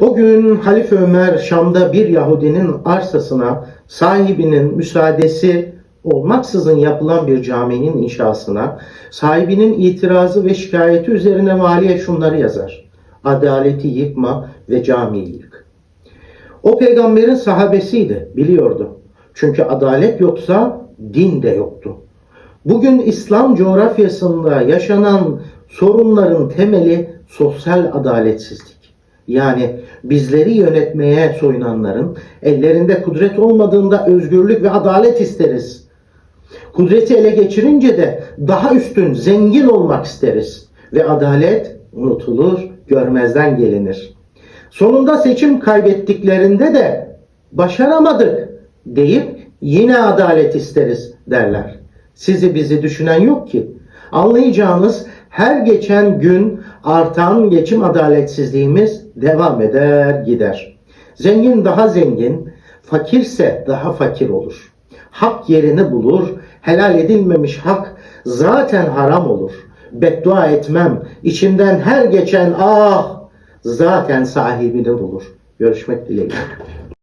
O gün Halife Ömer Şam'da bir Yahudinin arsasına sahibinin müsaadesi olmaksızın yapılan bir caminin inşasına sahibinin itirazı ve şikayeti üzerine valiye şunları yazar. Adaleti yıkma ve camiyi yık. O peygamberin sahabesiydi, biliyordu. Çünkü adalet yoksa din de yoktu. Bugün İslam coğrafyasında yaşanan sorunların temeli sosyal adaletsizlik. Yani bizleri yönetmeye soyunanların ellerinde kudret olmadığında özgürlük ve adalet isteriz. Kudreti ele geçirince de daha üstün, zengin olmak isteriz. Ve adalet unutulur, görmezden gelinir. Sonunda seçim kaybettiklerinde de başaramadık deyip yine adalet isteriz derler. Sizi bizi düşünen yok ki. Anlayacağınız her geçen gün artan geçim adaletsizliğimiz devam eder gider. Zengin daha zengin, fakirse daha fakir olur. Hak yerini bulur, helal edilmemiş hak zaten haram olur. Beddua etmem, içimden her geçen ah zaten sahibini bulur. Görüşmek dileğiyle.